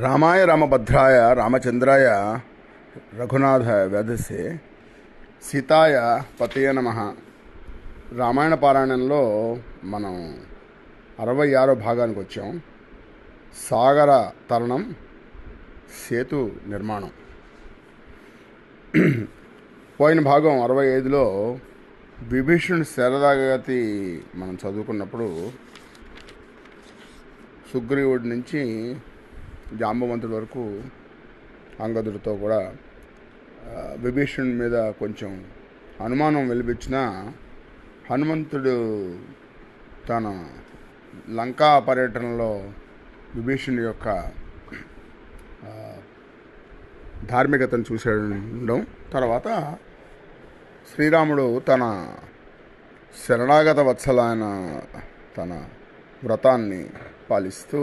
రామాయ రామభద్రాయ రామచంద్రాయ రఘునాథ వేదసే సీతాయ పతయ నమ. రామాయణ పారాయణంలో మనం అరవై ఆరో భాగానికి వచ్చాం. సాగర తరణం సేతు నిర్మాణం. పోయిన భాగం అరవై ఐదులో విభీషణుడి శరదాగతి మనం చదువుకున్నప్పుడు సుగ్రీవుడి నుంచి జాంబవంతుడి వరకు అంగదుడితో కూడా విభీషణుడి మీద కొంచెం అనుమానం వెలిపించిన హనుమంతుడు తన లంకా పర్యటనలో విభీషణుడి యొక్క ధార్మికతను చూసేయడం తర్వాత శ్రీరాముడు తన శరణాగత వత్సలైన తన వ్రతాన్ని పాలిస్తూ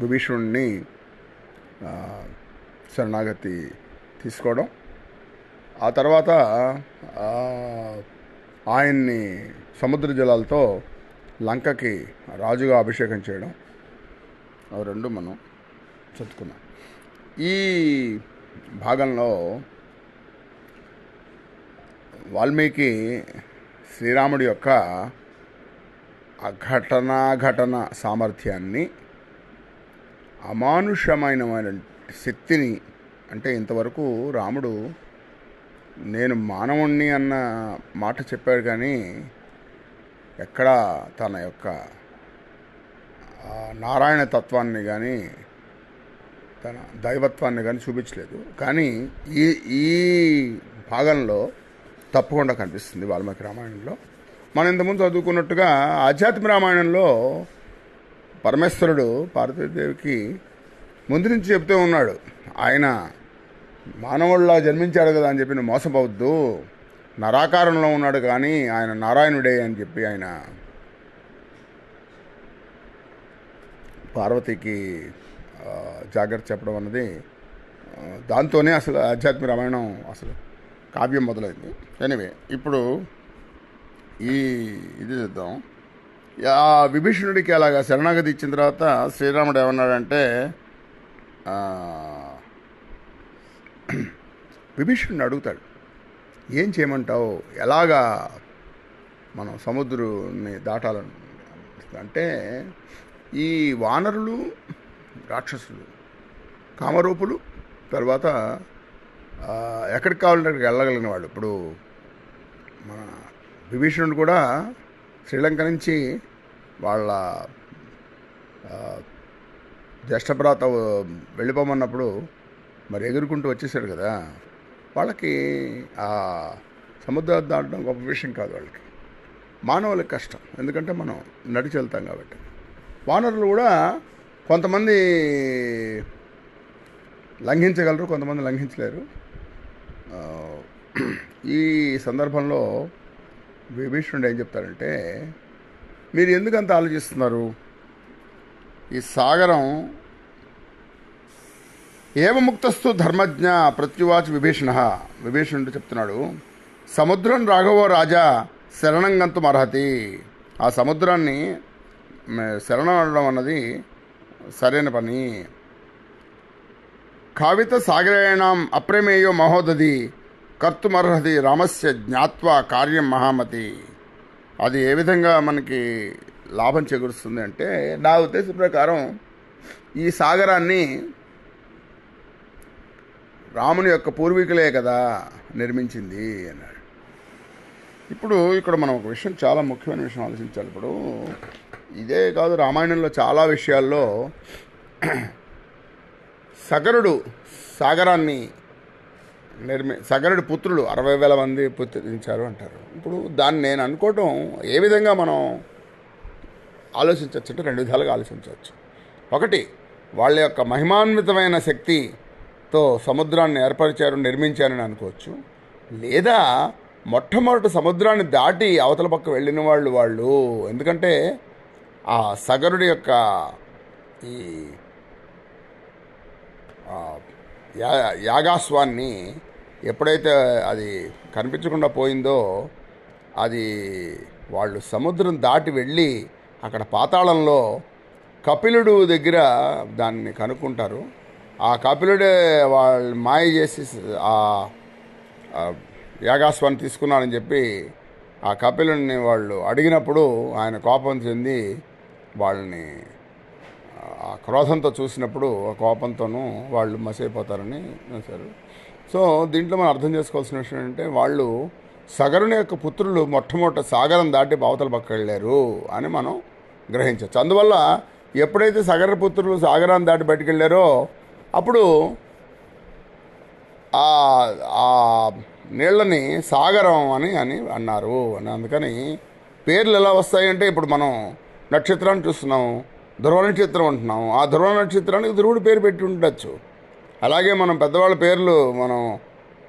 విభీషణుడిని శరణాగతి తీసుకోవడం. ఆ తర్వాత ఆయన్ని సముద్ర జలాలతో లంకకి రాజుగా అభిషేకం చేయడం. అవి రెండు మనం చదువుకున్నాం ఈ భాగంలో వాల్మీకి శ్రీరాముడి యొక్క అఘటనాఘటన సామర్థ్యాన్ని అమానుషమైన శక్తిని అంటే ఇంతవరకు రాముడు నేను మానవుణ్ణి అన్న మాట చెప్పాడు కానీ ఎక్కడా తన యొక్క నారాయణ తత్వాన్ని కానీ తన దైవత్వాన్ని కానీ చూపించలేదు. కానీ ఈ ఈ భాగంలో తప్పకుండా కనిపిస్తుంది వాల్మీకి రామాయణంలో. మనం ఇంతకుముందు చదువుకున్నట్టుగా ఆధ్యాత్మిక రామాయణంలో పరమేశ్వరుడు పార్వతీదేవికి ముందు నుంచి చెప్తూ ఉన్నాడు ఆయన మానవుల్లా జన్మించాడు కదా అని చెప్పి మోసపోవద్దు. నరాకారంలో ఉన్నాడు కానీ ఆయన నారాయణుడే అని చెప్పి ఆయన పార్వతికి జాగ్రత్త చెప్పడం అన్నది దాంతోనే అసలు ఆధ్యాత్మిక రామాయణం అసలు కావ్యం మొదలైంది. ఎనివే ఇప్పుడు ఈ ఇది చూద్దాం. ఆ విభీషణుడికి అలాగా శరణాగతి ఇచ్చిన తర్వాత శ్రీరాముడు ఏమన్నాడంటే విభీషణుడు అడుగుతాడు ఏం చేయమంటావు? ఎలాగా మనం సముద్రుని దాటాలని అంటే ఈ వానరులు రాక్షసులు కామరూపులు తర్వాత ఎక్కడికి కావాలంటే అక్కడికి వెళ్ళగలిగిన వాళ్ళు. ఇప్పుడు మన విభీషణుడు కూడా శ్రీలంక నుంచి వాళ్ళ జ్యేష్ఠభ్రాత వెళ్ళిపోమన్నప్పుడు మరి ఎగురుకుంటూ వచ్చేసాడు కదా వాళ్ళకి ఆ సముద్రం దాటడం గొప్ప విషయం కాదు వాళ్ళకి. మానవులకి కష్టం ఎందుకంటే మనం నడిచి వెళ్తాం కాబట్టి. వానరులు కూడా కొంతమంది లంఘించగలరు కొంతమంది లంఘించలేరు. ఈ సందర్భంలో విభీషణుడు ఏం చెప్తారంటే మీరు ఎందుకు అంత ఆలోచిస్తున్నారు? ఈ సాగరం ఏవముక్తస్థు ధర్మజ్ఞ ప్రత్యువాచ విభీషణ. విభీషణుడు చెప్తున్నాడు సముద్రం రాఘవో రాజా శరణంగంతం అర్హతి. ఆ సముద్రాన్ని శరణం అనడం అన్నది సరైన పని. కావిత సాగరేణం అప్రమేయో మహోదది కర్తుమర్హతి రామస్య జ్ఞాత్వా కార్యం మహామతి. అది ఏ విధంగా మనకి లాభం చేకూరుస్తుంది అంటే నా ఉద్దేశం ప్రకారం ఈ సాగరాన్ని రాముని యొక్క పూర్వీకులే కదా నిర్మించింది అన్నాడు. ఇప్పుడు ఇక్కడ మనం ఒక విషయం చాలా ముఖ్యమైన విషయం ఆలోచించాలి. ఇప్పుడు ఇదే కాదు రామాయణంలో చాలా విషయాల్లో సగరుడు సాగరాన్ని నిర్మి సగరుడి పుత్రులు అరవై వేల మంది పుత్రించారు అంటారు. ఇప్పుడు దాన్ని నేను అనుకోవటం ఏ విధంగా మనం ఆలోచించవచ్చు అంటే రెండు విధాలుగా ఆలోచించవచ్చు. ఒకటి వాళ్ళ యొక్క మహిమాన్వితమైన శక్తితో సముద్రాన్ని ఏర్పరిచారు నిర్మించారని అనుకోవచ్చు. లేదా మొట్టమొదటి సముద్రాన్ని దాటి అవతల పక్క వెళ్ళిన వాళ్ళు వాళ్ళు. ఎందుకంటే ఆ సగరుడి యొక్క ఈ యా యాగాస్వాన్ని ఎప్పుడైతే అది కనిపించకుండా పోయిందో అది వాళ్ళు సముద్రం దాటి వెళ్ళి అక్కడ పాతాళంలో కపిలుడు దగ్గర దాన్ని కనుక్కుంటారు. ఆ కపిలుడే వాళ్ళు మాయ చేసి ఆ యాగాస్వాన్ని తీసుకున్నానని చెప్పి ఆ కపిలుడిని వాళ్ళు అడిగినప్పుడు ఆయన కోపం చెంది వాళ్ళని క్రోధంతో చూసినప్పుడు ఆ కోపంతోనూ వాళ్ళు మసైపోతారని రాశారు సో దీంట్లో మనం అర్థం చేసుకోవాల్సిన విషయం ఏంటంటే వాళ్ళు సగరుని యొక్క పుత్రులు మొట్టమొదట సాగరం దాటి అవతల పక్క వెళ్ళారు అని మనం గ్రహించవచ్చు అందువల్ల ఎప్పుడైతే సగర పుత్రులు సాగరాన్ని దాటి బయటికి వెళ్ళారో అప్పుడు ఆ ఆ నీళ్ళని సాగరం అని అని అన్నారు. అని అందుకని పేర్లు ఎలా వస్తాయంటే ఇప్పుడు మనం నక్షత్రాన్ని చూస్తున్నాం. ధ్రువ నక్షత్రం అంటున్నాం ఆ ధ్రువ నక్షత్రానికి ధ్రువుడు పేరు పెట్టి ఉండొచ్చు. అలాగే మనం పెద్దవాళ్ళ పేర్లు మనం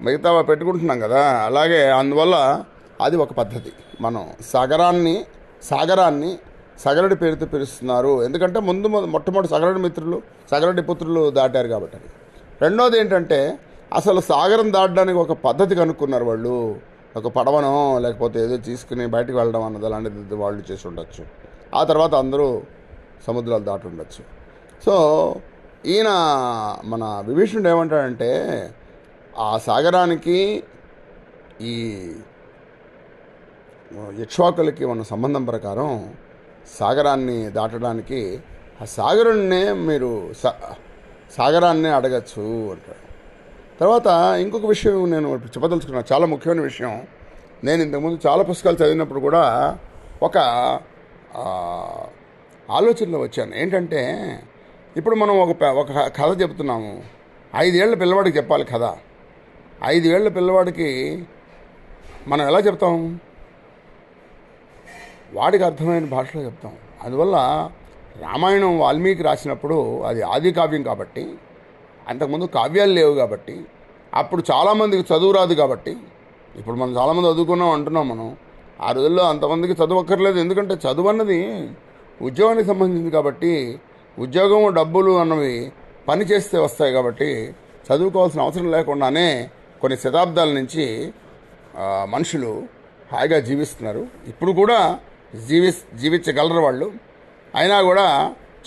మిగతా పెట్టుకుంటున్నాం కదా అలాగే అందువల్ల అది ఒక పద్ధతి. మనం సాగరాన్ని సాగరాన్ని సగరుడి పేరుతో పిలుస్తున్నారు. ఎందుకంటే ముందు మొట్టమొదటి సగరుడి మిత్రులు సగరుడి పుత్రులు దాటారు కాబట్టి రెండోది ఏంటంటే అసలు సాగరం దాటడానికి ఒక పద్ధతి కనుక్కున్నారు వాళ్ళు. ఒక పడవనో లేకపోతే ఏదో తీసుకుని బయటకు వెళ్ళడం అన్నది అలాంటిది వాళ్ళు చేసి ఉండొచ్చు. ఆ తర్వాత అందరూ సముద్రాలు దాటి ఉండొచ్చు. సో ఈయన మన విభీషణుడు ఏమంటాడంటే ఆ సాగరానికి ఈ యక్ష్వాకులకి ఉన్న సంబంధం ప్రకారం సాగరాన్ని దాటడానికి ఆ సాగరుణ్ణే మీరు సా సాగరాన్నే అడగచ్చు అంటాడు. తర్వాత ఇంకొక విషయం నేను చెప్పదలుచుకున్నాను చాలా ముఖ్యమైన విషయం. నేను ఇంతకుముందు చాలా పుస్తకాలు చదివినప్పుడు కూడా ఒక ఆలోచనలో వచ్చాను. ఏంటంటే ఇప్పుడు మనం ఒక ఒక కథ చెప్తున్నాము. ఐదేళ్ళ పిల్లవాడికి చెప్పాలి కథ. ఐదేళ్ళ పిల్లవాడికి మనం ఎలా చెప్తాం? వాడికి అర్థమైన భాషలో చెప్తాం. అందువల్ల రామాయణం వాల్మీకి రాసినప్పుడు అది ఆది కావ్యం కాబట్టి అంతకుముందు కావ్యాలు లేవు కాబట్టి అప్పుడు చాలామందికి చదువు రాదు కాబట్టి ఇప్పుడు మనం చాలామంది చదువుకున్నాం అంటున్నాం మనం. ఆ రోజుల్లో అంతమందికి చదువు అక్కర్లేదు. ఎందుకంటే చదువు అన్నది ఉద్యోగానికి సంబంధించింది కాబట్టి ఉద్యోగం డబ్బులు అన్నవి పని చేస్తే వస్తాయి కాబట్టి చదువుకోవాల్సిన అవసరం లేకుండానే కొన్ని శతాబ్దాల నుంచి మనుషులు హాయిగా జీవిస్తున్నారు. ఇప్పుడు కూడా జీవి జీవించగలరు వాళ్ళు. అయినా కూడా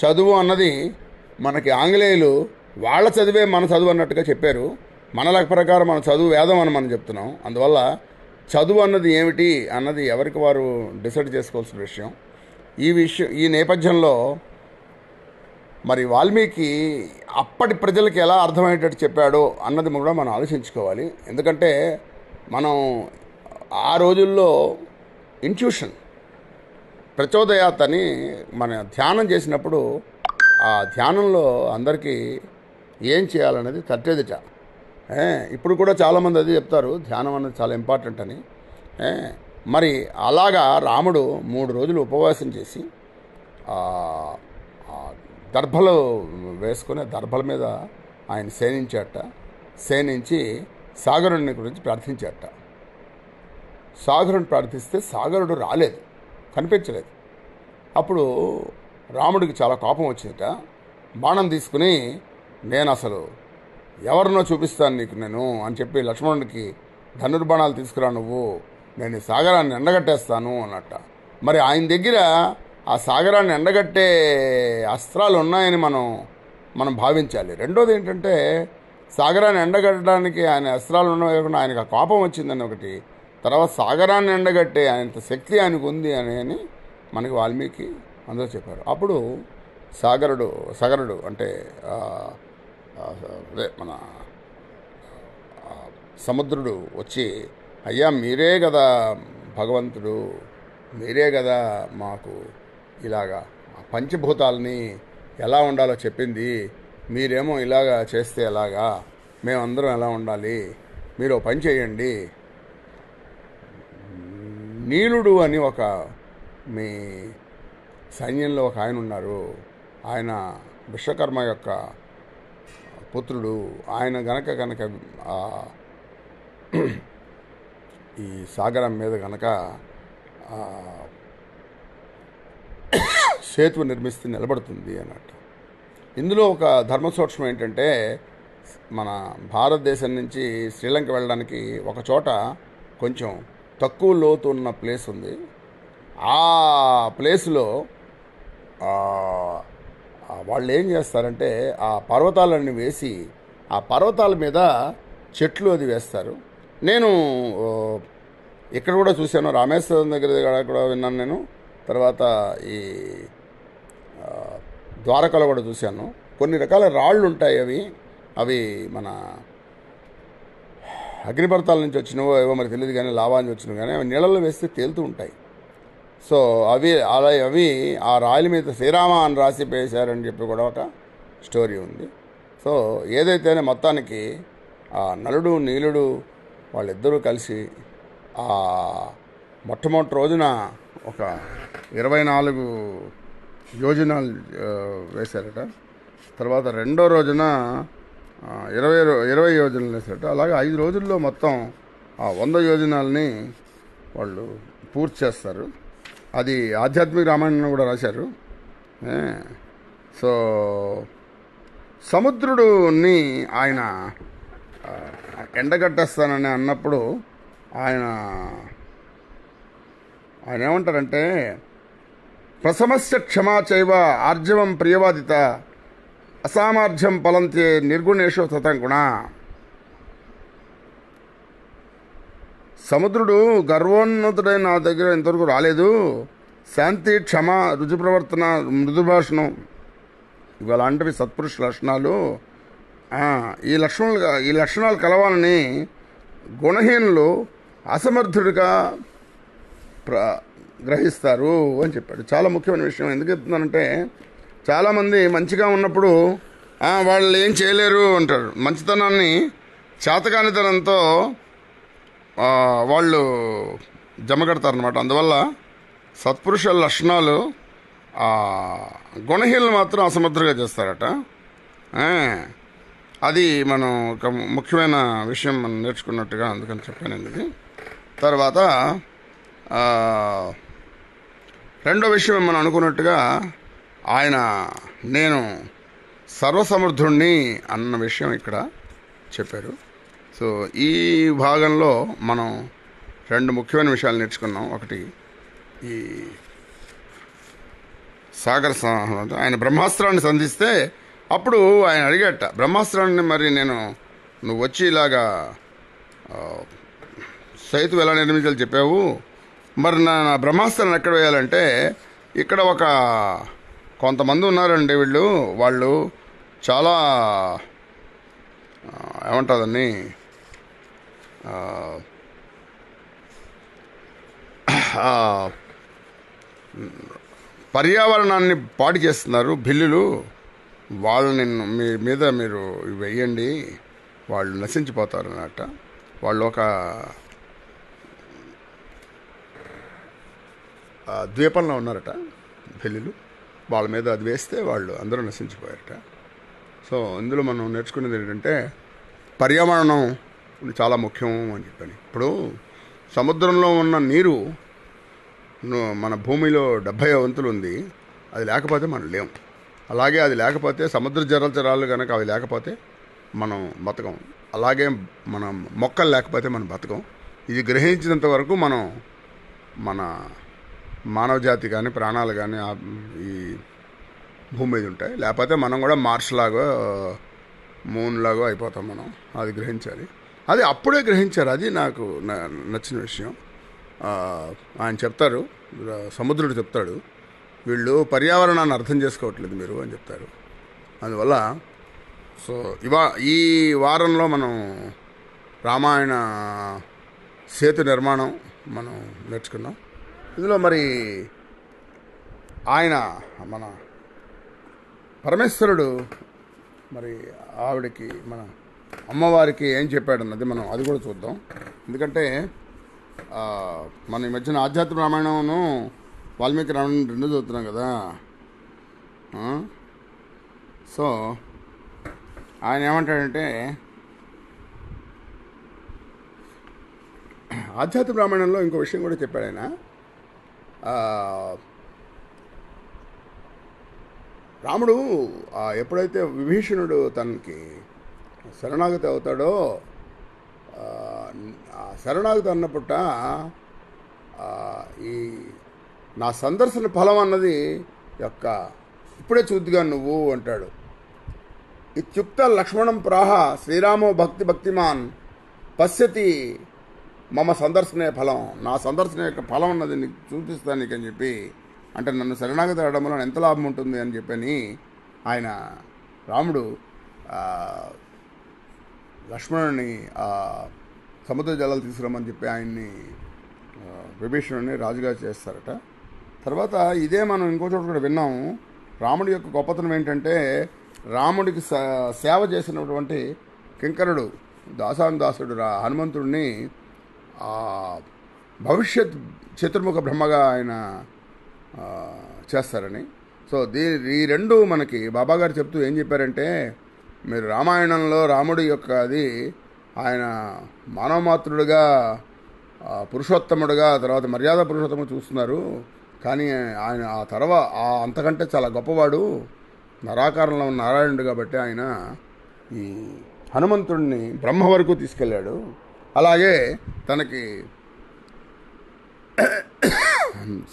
చదువు అన్నది మనకి ఆంగ్లేయులు వాళ్ళ చదివే మన చదువు అన్నట్టుగా చెప్పారు. మన లెక్క ప్రకారం మన చదువు వేదం అని మనం చెప్తున్నాం. అందువల్ల చదువు అన్నది ఏమిటి అన్నది ఎవరికి వారు డిసైడ్ చేసుకోవాల్సిన విషయం. ఈ విషయం ఈ నేపథ్యంలో మరి వాల్మీకి అప్పటి ప్రజలకు ఎలా అర్థమయ్యేటట్టు చెప్పాడో అన్నది కూడా మనం ఆలోచించుకోవాలి. ఎందుకంటే మనం ఆ రోజుల్లో ఇన్ట్యూషన్ ప్రచోదయాత్ అని మన ధ్యానం చేసినప్పుడు ఆ ధ్యానంలో అందరికీ ఏం చేయాలనేది తట్టేదిట. ఇప్పుడు కూడా చాలామంది అది చెప్తారు ధ్యానం అనేది చాలా ఇంపార్టెంట్ అని. మరి అలాగా రాముడు మూడు రోజులు ఉపవాసం చేసి దర్భలు వేసుకుని దర్భల మీద ఆయన సేనించాట. సేనించి సాగరుని గురించి ప్రార్థించాట. సాగరుని ప్రార్థిస్తే సాగరుడు రాలేదు కనిపించలేదు. అప్పుడు రాముడికి చాలా కోపం వచ్చిందట బాణం తీసుకుని నేను అసలు ఎవరినో చూపిస్తాను నీకు నేను అని చెప్పి లక్ష్మణుడికి ధనుర్బాణాలు తీసుకురా నువ్వు. నేను ఈ సాగరాన్ని ఎండగట్టేస్తాను అన్నట్ట. మరి ఆయన దగ్గర ఆ సాగరాన్ని ఎండగట్టే అస్త్రాలు ఉన్నాయని మనం మనం భావించాలి. రెండోది ఏంటంటే సాగరాన్ని ఎండగట్టడానికి ఆయన అస్త్రాలు ఉన్నాయి కాకుండా ఆయనకు ఆ కోపం వచ్చిందని ఒకటి. తర్వాత సాగరాన్ని ఎండగట్టే ఆయనంత శక్తి ఆయనకు ఉంది అని అని మనకి వాల్మీకి అందరూ చెప్పారు. అప్పుడు సాగరుడు సగరుడు అంటే అదే మన సముద్రుడు వచ్చి అయ్యా మీరే కదా భగవంతుడు మీరే కదా మాకు ఇలాగా పంచభూతాలని ఎలా ఉండాలో చెప్పింది మీరేమో ఇలాగా చేస్తే ఎలాగా మేమందరం ఎలా ఉండాలి మీరు పని చేయండి. నీలుడు అని ఒక మీ సైన్యంలో ఒక ఆయన ఉన్నారు. ఆయన విశ్వకర్మ యొక్క పుత్రుడు. ఆయన గనక గనక ఈ సాగరం మీద కనుక సేతు నిర్మిస్తే నిలబడుతుంది అన్నట్టు. ఇందులో ఒక ధర్మ సూక్ష్మం ఏంటంటే మన భారతదేశం నుంచి శ్రీలంక వెళ్ళడానికి ఒక చోట కొంచెం తక్కువ లోతు ఉన్న ప్లేస్ ఉంది. ఆ ప్లేస్లో వాళ్ళు ఏం చేస్తారంటే ఆ పర్వతాలన్నీ వేసి ఆ పర్వతాల మీద చెట్లు అది వేస్తారు. నేను ఇక్కడ కూడా చూశాను. రామేశ్వరం దగ్గర కూడా విన్నాను నేను. తర్వాత ఈ ద్వారకలో కూడా చూశాను. కొన్ని రకాల రాళ్ళు ఉంటాయి అవి. అవి మన అగ్నిపర్తాల నుంచి వచ్చినవో ఏవో మరి తెలియదు కానీ లావా నుంచి వచ్చినవి కానీ అవి నీళ్ళలో వేస్తే తేలుతూ ఉంటాయి. సో అవి అలా అవి ఆ రాయల మీద శ్రీరామ అని రాసి వేశారని చెప్పి కూడా ఒక స్టోరీ ఉంది. సో ఏదైతేనే మొత్తానికి ఆ నలుడు నీలుడు వాళ్ళిద్దరూ కలిసి ఆ మొట్టమొదటి రోజున ఒక ఇరవై నాలుగు యోజనాలు వేశారట. తర్వాత రెండో రోజున ఇరవై ఇరవై యోజనలు వేశారట. అలాగే ఐదు రోజుల్లో మొత్తం ఆ వంద యోజనాలని వాళ్ళు పూర్తి చేస్తారు. అది ఆధ్యాత్మిక రామాయణం కూడా రాశారు. సో సముద్రుడుని ఆయన ఎండగట్టేస్తానని అన్నప్పుడు ఆయన ఆయన ఏమంటారంటే ప్రసమస్య క్షమా చైవ ఆర్జవం ప్రియవాదిత అసామర్థ్యం ఫలంతే నిర్గుణేషు సతంగుణ సముద్రుడు గర్వోన్నతుడైన నా దగ్గర ఇంతవరకు రాలేదు. శాంతి క్షమ రుజు ప్రవర్తన మృదు భాషణం ఇలాంటివి సత్పురుష లక్షణాలు. ఈ లక్షణాలు ఈ లక్షణాలు కలవాలని గుణహీనులు అసమర్థుడిగా ప్ర గ్రహిస్తారు అని చెప్పాడు. చాలా ముఖ్యమైన విషయం. ఎందుకు చెప్తున్నానంటే చాలామంది మంచిగా ఉన్నప్పుడు వాళ్ళు ఏం చేయలేరు అంటారు. మంచితనాన్ని చేతకానితనంతో ఆ, వాళ్ళు జమగడతారనమాట అందువల్ల సత్పురుషుల లక్షణాలు గుణహీనులు మాత్రం అసమర్థులుగా చేస్తారట. అది మనం ఒక ముఖ్యమైన విషయం మనం నేర్చుకున్నట్టుగా అందుకని చెప్పాను ఇది తర్వాత రెండో విషయం మనం అనుకున్నట్టుగా ఆయన నేను సర్వసమర్థుణ్ణి అన్న విషయం ఇక్కడ చెప్పారు. సో ఈ భాగంలో మనం రెండు ముఖ్యమైన విషయాలు నేర్చుకున్నాం. ఒకటి ఈ సాగర్ ఆయన బ్రహ్మాస్త్రాన్ని సంధిస్తే అప్పుడు ఆయన అడిగట బ్రహ్మాస్త్రాన్ని మరి నేను నువ్వు వచ్చి ఇలాగా సైతు ఎలా నిర్మించాలి చెప్పావు. మరి నా నా బ్రహ్మాస్త్రాన్ని ఎక్కడ వేయాలంటే ఇక్కడ ఒక కొంతమంది ఉన్నారండి వీళ్ళు. వాళ్ళు చాలా ఏమంటుందని పర్యావరణాన్ని పాడు చేస్తున్నారు బిల్లులు. వాళ్ళని మీ మీద మీరు వెయ్యండి వాళ్ళు నశించిపోతారు అన్నట్ట వాళ్ళు ఒక ద్వీపంలో ఉన్నారట పెళ్ళిళ్ళు. వాళ్ళ మీద అది వేస్తే వాళ్ళు అందరూ నశించిపోయారట. సో ఇందులో మనం నేర్చుకునేది ఏంటంటే పర్యావరణం చాలా ముఖ్యం అని చెప్పని. ఇప్పుడు సముద్రంలో ఉన్న నీరు మన భూమిలో డెబ్భై వంతులు ఉంది. అది లేకపోతే మనం లేము. అలాగే అది లేకపోతే సముద్ర జలచరాలు కనుక అవి లేకపోతే మనం బతకం. అలాగే మనం మొక్కలు లేకపోతే మనం బతకం. ఇది గ్రహించినంత వరకు మనం మన మానవ జాతి కానీ ప్రాణాలు కానీ ఈ భూమి మీద ఉంటాయి. లేకపోతే మనం కూడా మార్స్ లాగా మూన్ లాగా అయిపోతాం మనం. అది గ్రహించాలి. అది అప్పుడే గ్రహించారు. అది నాకు నచ్చిన విషయం. ఆయన చెప్తారు. సముద్రుడు చెప్తాడు. వీళ్ళు పర్యావరణాన్ని అర్థం చేసుకోవట్లేదు మీరు అని చెప్తారు. అందువల్ల సో ఇవా ఈ వారంలో మనం రామాయణ సేతు నిర్మాణం మనం నేర్చుకున్నాం. ఇందులో మరి ఆయన మన పరమేశ్వరుడు మరి ఆవిడకి మన అమ్మవారికి ఏం చెప్పాడన్నది మనం అది కూడా చూద్దాం. ఎందుకంటే మన ఈ మధ్యన ఆధ్యాత్మిక రామాయణంను వాల్మీకి రామాయణం రెండు చదువుతున్నాం కదా. సో ఆయన ఏమంటాడంటే ఆధ్యాత్మ రామాయణంలో ఇంకో విషయం కూడా చెప్పాడు ఆయన. రాముడు ఎప్పుడైతే విభీషణుడు తనకి శరణాగతి అవుతాడో శరణాగతి అన్నప్పుట ఈ నా సందర్శన ఫలం అన్నది యొక్క ఇప్పుడే చూద్దిగా నువ్వు అంటాడు. ఇత్యుక్త లక్ష్మణం ప్రాహ శ్రీరామో భక్తి భక్తిమాన్ పశ్యతి మమ సందర్శనే ఫలం. నా సందర్శన యొక్క ఫలం అన్నది నీకు చూపిస్తాను నీకు అని చెప్పి అంటే నన్ను శరణాగతి అడడం వల్ల ఎంత లాభం ఉంటుంది అని చెప్పని ఆయన రాముడు లక్ష్మణుని సముద్ర జలాలు తీసుకురమ్మని చెప్పి ఆయన్ని విభీషణుని రాజుగా చేస్తారట. తర్వాత ఇదే మనం ఇంకో చోట కూడా విన్నాము రాముడి యొక్క గొప్పతనం ఏంటంటే రాముడికి స- సేవ చేసినటువంటి కింకరుడు దాసాను దాసుడు రా హనుమంతుడిని భవిష్యత్ చతుర్ముఖ బ్రహ్మగా ఆయన చేస్తారని. సో దీ ఈ రెండు మనకి బాబాగారు చెప్తూ ఏం చెప్పారంటే మీరు రామాయణంలో రాముడి యొక్క అది ఆయన మానవమాతృడుగా పురుషోత్తముడుగా తర్వాత మర్యాద పురుషోత్తముడు చూస్తున్నారు. కానీ ఆయన ఆ తర్వాత ఆ అంతకంటే చాలా గొప్పవాడు నరాకారంలో ఉన్న నారాయణుడు కాబట్టి ఆయన ఈ హనుమంతుడిని బ్రహ్మ వరకు తీసుకెళ్ళాడు. అలాగే తనకి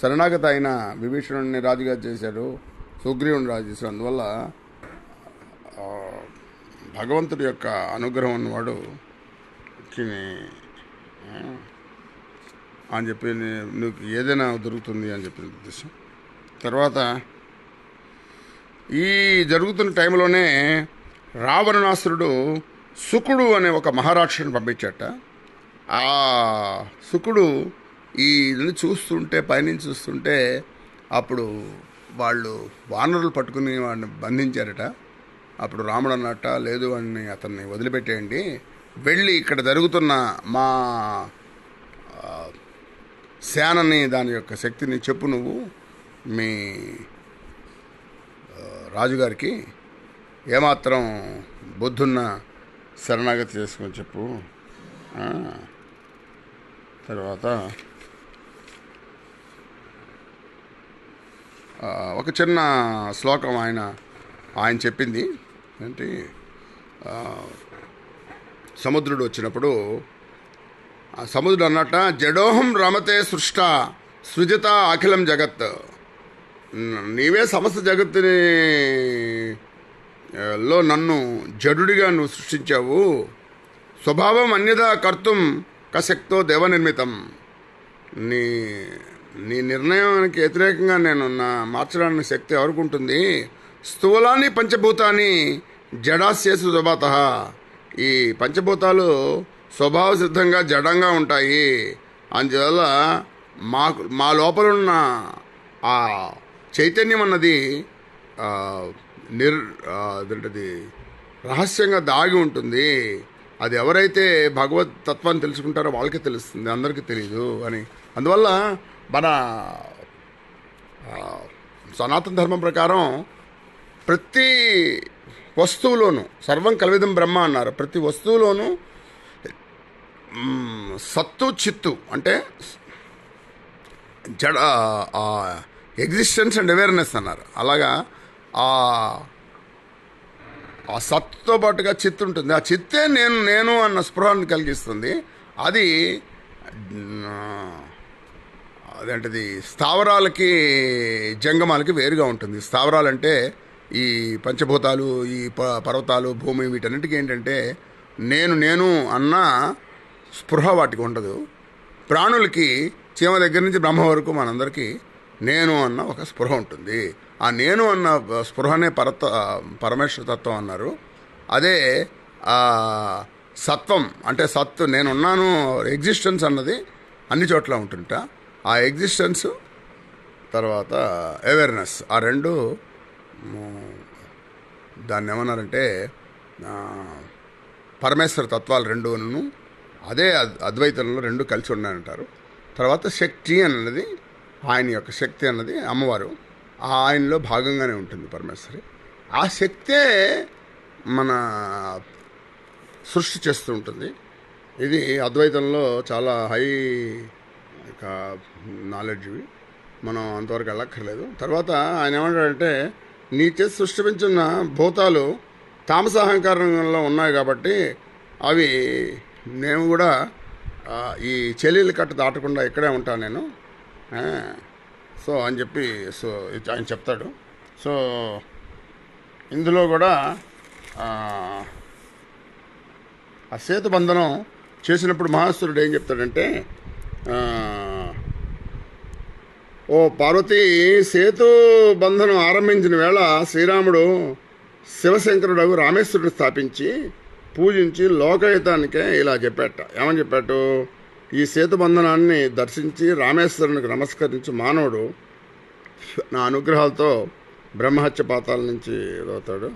శరణాగత అయిన విభీషణుడిని రాజుగా చేశాడు సుగ్రీవుని రాజు చేశాడు అందువల్ల భగవంతుడి యొక్క అనుగ్రహం ఉన్నవాడు కి- అని చెప్పి నీకు ఏదైనా దొరుకుతుంది అని చెప్పిన ఉద్దేశం. తర్వాత ఈ జరుగుతున్న టైంలోనే రావణాసురుడు శుకుడు అనే ఒక మహారాక్షుని పంపించాట. ఆ శుకుడు ఈ చూస్తుంటే పైనుంచి చూస్తుంటే అప్పుడు వాళ్ళు వానరులు పట్టుకుని వాడిని బంధించారట. అప్పుడు రాముడు అన్నట్ట లేదు అని అతన్ని వదిలిపెట్టేయండి. వెళ్ళి ఇక్కడ జరుగుతున్న మా సేనని దాని యొక్క శక్తిని చెప్పు నువ్వు మీ రాజుగారికి. ఏమాత్రం బుద్ధున్న శరణాగతి చేసుకొని చెప్పు. తర్వాత ఒక చిన్న శ్లోకం ఆయన ఆయన చెప్పింది. ఏంటి? సముద్రుడు వచ్చినప్పుడు సముద్రుడు అన్నట్ట జడోహం రమతే సృష్ట సృజిత అఖిలం జగత్. నీవే సమస్త జగత్తుని లో నన్ను జడుడిగా నువ్వు సృష్టించావు. స్వభావం అన్యదా కర్తం కశక్తో దేవనిర్మితం. నీ నీ నిర్ణయానికి వ్యతిరేకంగా నేను నా మార్చడానికి శక్తి ఎవరికి ఉంటుంది స్థూలాన్ని పంచభూతాన్ని జడాశేసు స్వభాత ఈ పంచభూతాలు స్వభావ సిద్ధంగా జడంగా ఉంటాయి. అందువల్ల మాకు మా లోపల ఉన్న ఆ చైతన్యం అన్నది నిర్ అదేంటది రహస్యంగా దాగి ఉంటుంది. అది ఎవరైతే భగవత్ తత్వాన్ని తెలుసుకుంటారో వాళ్ళకే తెలుస్తుంది అందరికీ తెలియదు అని. అందువల్ల మన సనాతన ధర్మం ప్రకారం ప్రతి వస్తువులోనూ సర్వం కల్విదం బ్రహ్మ అన్నారు. ప్రతి వస్తువులోనూ సత్తు చిత్తు. అంటే జడ ఎగ్జిస్టెన్స్ అండ్ అవేర్నెస్ అన్నారు. అలాగా ఆ ఆ సత్తుతో పాటుగా చిత్తు ఉంటుంది. ఆ చిత్తే నేను నేను అన్న స్పృహాన్ని కలిగిస్తుంది. అది అదేంటిది స్థావరాలకి జంగమాలకి వేరుగా ఉంటుంది. స్థావరాలంటే ఈ పంచభూతాలు ఈ ప- పర్వతాలు భూమి వీటన్నిటికీ ఏంటంటే నేను నేను అన్న స్పృహ వాటికి ఉండదు. ప్రాణులకి చీమ దగ్గర నుంచి బ్రహ్మ వరకు మనందరికీ నేను అన్న ఒక స్పృహ ఉంటుంది. ఆ నేను అన్న స్పృహనే పరత పరమేశ్వర తత్వం అన్నారు. అదే సత్వం అంటే సత్తు నేనున్నాను ఎగ్జిస్టెన్స్ అన్నది అన్ని చోట్ల ఉంటుంట. ఆ ఎగ్జిస్టెన్స్ తర్వాత అవేర్నెస్ ఆ రెండు దాన్ని ఏమన్నారంటే పరమేశ్వర తత్వాలు రెండును అదే అద్వైతంలో రెండు కలిసి ఉన్నాయంటారు. తర్వాత శక్తి అన్నది ఆయన యొక్క శక్తి అన్నది అమ్మవారు ఆ ఆయనలో భాగంగానే ఉంటుంది పరమేశ్వరి. ఆ శక్తే మన సృష్టి చేస్తూ ఉంటుంది. ఇది అద్వైతంలో చాలా హై నాలెడ్జ్ ఇవి. మనం అంతవరకు వెళ్ళక్కర్లేదు. తర్వాత ఆయన ఏమంటాడంటే నీ చేసి సృష్టించిన భూతాలు తామసాహంకారంలో ఉన్నాయి కాబట్టి అవి నేను కూడా ఈ చెల్లెలు కట్ట దాటకుండా ఇక్కడే ఉంటాను నేను. సో అని చెప్పి సో ఆయన చెప్తాడు. సో ఇందులో కూడా ఆ, సేతుబంధనం సేతు బంధనం చేసినప్పుడు మహాసురుడు ఏం చెప్తాడంటే ఓ పార్వతి సేతు బంధనం ఆరంభించిన వేళ శ్రీరాముడు శివశంకరుడు రామేశ్వరుడు స్థాపించి పూజించి లోకహితానికే ఇలా చెప్పాట. ఏమని చెప్పాడు ఈ సేతుబంధనాన్ని దర్శించి రామేశ్వరునికి నమస్కరించి మానవుడు నా అనుగ్రహాలతో బ్రహ్మహత్య పాతాల నుంచి అవుతాడు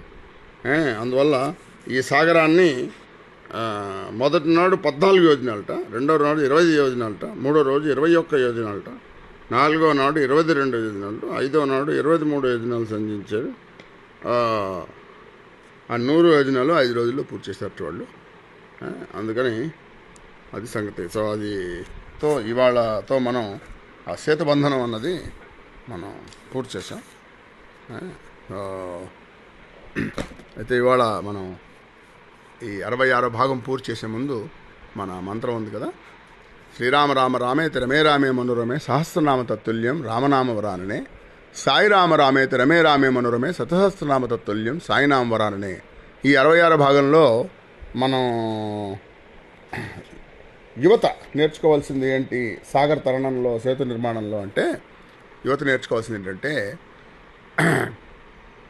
అందువల్ల ఈ సాగరాన్ని మొదటి నాడు పద్నాలుగు యోజనాలట రెండో నాడు ఇరవై యోజనాలట మూడో రోజు ఇరవై ఒక్క యోజనాలట నాలుగో నాడు ఇరవై రెండు యోజనాలు ఐదో నాడు ఇరవై మూడు యోజనాలు సంధించారు ఆ, నూరు యోజనాలు ఐదు రోజుల్లో పూర్తి చేశారు వాళ్ళు అందుకని అది సంగతి. సో అది తో ఇవాళతో మనం ఆ సేతుబంధనం అన్నది మనం పూర్తి చేసాం అయితే ఇవాళ మనం ఈ అరవై ఆరో భాగం పూర్తి చేసే ముందు మన మంత్రం ఉంది కదా? శ్రీరామ రామ రామే తిరమే రామే మనోరమే సహస్రనామ తత్తుల్యం రామనామ వరాననే సాయిరామ రామేతి రమే రామే మనోరమే శతసహస్రనామ తత్తుల్యం సాయినామ వరాననే. ఈ అరవై ఆరు భాగంలో మనం యువత నేర్చుకోవాల్సింది ఏంటి? సాగర్ తరణంలో సేతు నిర్మాణంలో అంటే యువత నేర్చుకోవాల్సింది ఏంటంటే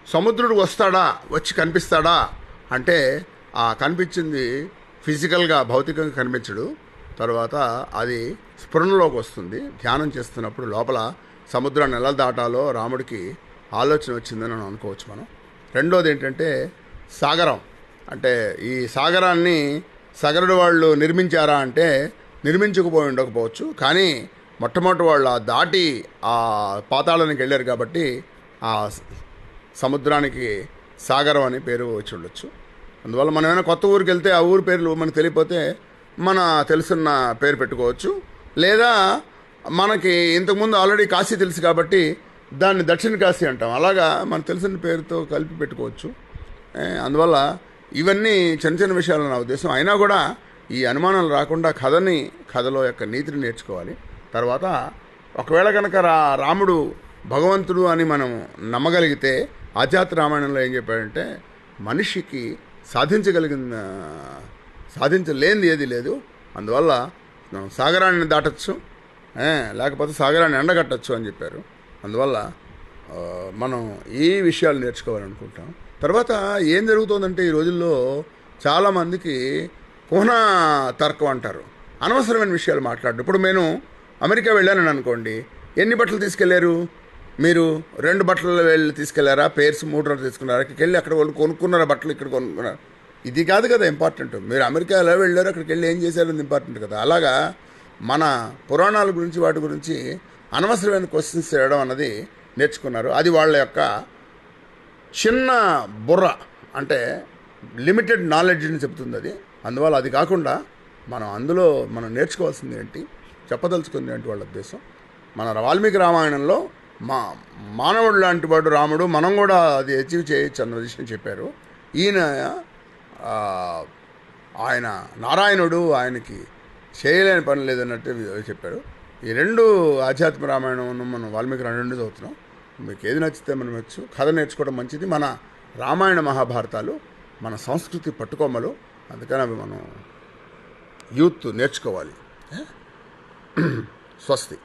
సముద్రుడు వస్తాడా? వచ్చి కనిపిస్తాడా? అంటే ఆ కనిపించింది ఫిజికల్గా భౌతికంగా కనిపించడు. తర్వాత అది స్ఫురణలోకి వస్తుంది. ధ్యానం చేస్తున్నప్పుడు లోపల సముద్రాన్ని ఎలా దాటాలో రాముడికి ఆలోచన వచ్చిందని మనం అనుకోవచ్చు మనం. రెండోది ఏంటంటే సాగరం. అంటే ఈ సాగరాన్ని సగరుడు వాళ్ళు నిర్మించారా అంటే నిర్మించకపోయి ఉండకపోవచ్చు. కానీ మొట్టమొదటి వాళ్ళు ఆ దాటి ఆ పాతాళానికి వెళ్ళారు కాబట్టి ఆ సముద్రానికి సాగరం అని పేరు వచ్చి ఉండొచ్చు. అందువల్ల మనం ఏమైనా కొత్త ఊరికి వెళ్తే ఆ ఊరి పేర్లు మనకు తెలియపోతే మన తెలుసున్న పేరు పెట్టుకోవచ్చు. లేదా మనకి ఇంతకుముందు ఆల్రెడీ కాశీ తెలుసు కాబట్టి దాన్ని దక్షిణ కాశీ అంటాం. అలాగా మనకు తెలిసిన పేరుతో కలిపి పెట్టుకోవచ్చు. అందువల్ల ఇవన్నీ చిన్న చిన్న విషయాలు నా ఉద్దేశం. అయినా కూడా ఈ అనుమానాలు రాకుండా కథని కథలో యొక్క నీతిని నేర్చుకోవాలి. తర్వాత ఒకవేళ కనుక రా రాముడు భగవంతుడు అని మనం నమ్మగలిగితే ఆధ్యాత్మ రామాయణంలో ఏం చెప్పాడంటే మనిషికి సాధించగలిగిన సాధించలేనిది ఏది లేదు. అందువల్ల మనం సాగరాన్ని దాటచ్చు లేకపోతే సాగరాన్ని ఎండగట్టచ్చు అని చెప్పారు. అందువల్ల మనం ఈ విషయాలు నేర్చుకోవాలనుకుంటాం తర్వాత ఏం జరుగుతుందంటే ఈ రోజుల్లో చాలామందికి పునః తర్కం అంటారు. అనవసరమైన విషయాలు మాట్లాడు ఇప్పుడు నేను అమెరికా వెళ్ళానని అనుకోండి ఎన్ని బట్టలు తీసుకెళ్ళారు? మీరు రెండు బట్టలు వెళ్ళి తీసుకెళ్ళారా? పేర్స్ మూడు రోజులు తీసుకున్నారా? ఇక్కడికి వెళ్ళి అక్కడ వాళ్ళు కొనుక్కున్నారా బట్టలు? ఇక్కడ కొనుక్కున్నారు? ఇది కాదు కదా ఇంపార్టెంట్ మీరు అమెరికా ఎలా వెళ్ళారు అక్కడికి వెళ్ళి ఏం చేశారని ఇంపార్టెంట్ కదా. అలాగా మన పురాణాల గురించి వాటి గురించి అనవసరమైన క్వశ్చన్స్ చేయడం అన్నది నేర్చుకున్నారు. అది వాళ్ళ యొక్క చిన్న బుర్ర అంటే లిమిటెడ్ నాలెడ్జ్ని చెబుతుంది అది. అందువల్ల అది కాకుండా మనం అందులో మనం నేర్చుకోవాల్సింది ఏంటి చెప్పదలుచుకుంది ఏంటి వాళ్ళ ఉద్దేశం. మన వాల్మీకి రామాయణంలో మా మానవుడు లాంటి వాడు రాముడు మనం కూడా అది అచీవ్ చేయొచ్చు అన్న విషయం చెప్పారు. ఈయన ఆయన నారాయణుడు ఆయనకి చేయలేని పని లేదన్నట్టు చెప్పాడు ఈ రెండు ఆధ్యాత్మ రామాయణం మనం వాల్మీకి రెండు చదువుతున్నాం. మీకు ఏది నచ్చితే మనం వచ్చు కథ నేర్చుకోవడం మంచిది. మన రామాయణ మహాభారతాలు మన సంస్కృతి పట్టుకోమలు. అందుకని అవి మనం యూత్ నేర్చుకోవాలి. స్వస్తి.